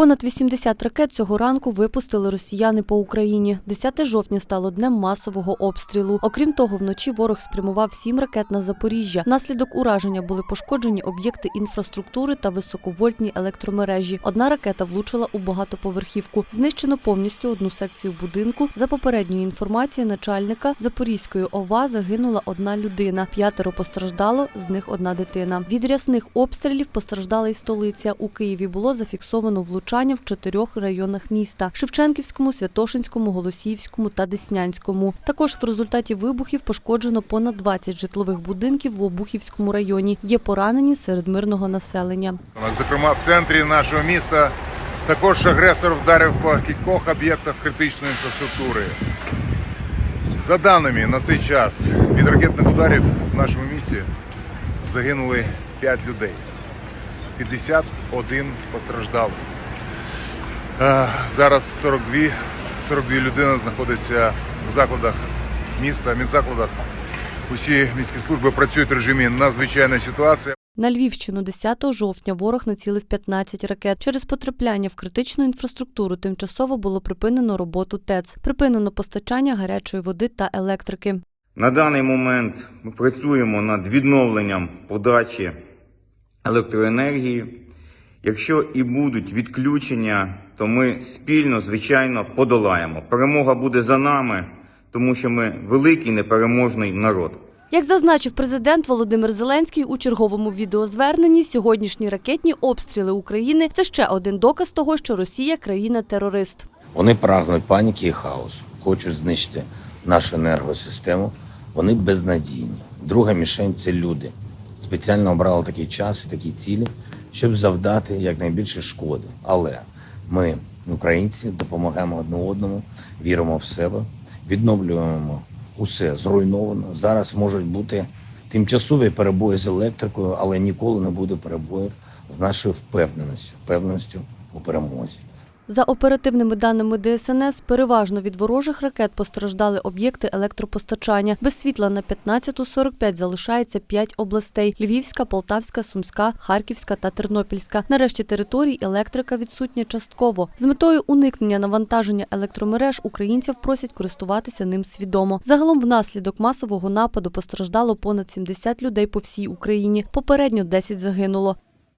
Понад 80 ракет цього ранку випустили росіяни по Україні. 10 жовтня стало днем масового обстрілу. Окрім того, вночі ворог спрямував сім ракет на Запоріжжя. Внаслідок ураження були пошкоджені об'єкти інфраструктури та високовольтні електромережі. Одна ракета влучила у багатоповерхівку. Знищено повністю одну секцію будинку. За попередньою інформацією начальника Запорізької ОВА загинула одна людина. П'ятеро постраждало, з них одна дитина. Від рясних обстрілів постраждала й столиця. У Києві було зафіксовано влучання в чотирьох районах міста: Шевченківському, Святошинському, Голосіївському та Деснянському. Також в результаті вибухів пошкоджено понад 20 житлових будинків в Обухівському районі. Є поранені серед мирного населення. Зокрема, в центрі нашого міста також агресор вдарив по кількох об'єктах критичної інфраструктури. За даними на цей час від ракетних ударів в нашому місті загинули 5 людей. 51 постраждали. Е, Зараз 42, 42 людини знаходяться в закладах міста, медзакладах. Усі міські служби працюють в режимі надзвичайної ситуації. На Львівщину 10 жовтня ворог націлив 15 ракет. Через потрапляння в критичну інфраструктуру тимчасово було припинено роботу ТЕЦ, припинено постачання гарячої води та електрики. На даний момент ми працюємо над відновленням подачі електроенергії. Якщо і будуть відключення, то ми спільно, звичайно, подолаємо. Перемога буде за нами, тому що ми великий непереможний народ. Як зазначив президент Володимир Зеленський у черговому відеозверненні, сьогоднішні ракетні обстріли України це ще один доказ того, що Росія країна-терорист. Вони прагнуть паніки і хаосу, хочуть знищити нашу енергосистему. Вони безнадійні. Друга мішень це люди. Спеціально обрали такий час і такі цілі, щоб завдати якнайбільше шкоди. Але ми, українці, допомагаємо одне одному, віримо в себе, відновлюємо усе зруйновано. Зараз можуть бути тимчасові перебої з електрикою, але ніколи не буде перебоїв з нашою впевненістю, впевненістю у перемозі. За оперативними даними ДСНС, переважно від ворожих ракет постраждали об'єкти електропостачання. Без світла на 15.45 залишається 5 областей: Львівська, Полтавська, Сумська, Харківська та Тернопільська. Нарешті територій електрика відсутня частково. З метою уникнення навантаження електромереж українців просять користуватися ним свідомо. Загалом внаслідок масового нападу постраждало понад 70 людей по всій Україні. Попередньо 10 загинуло.